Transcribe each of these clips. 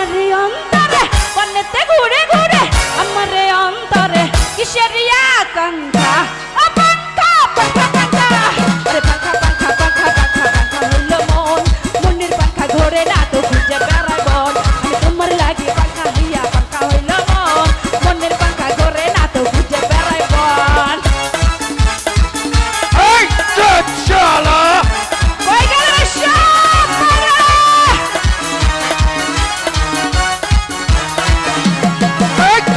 Marion um,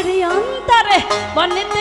আমার অন্তরে বনেতে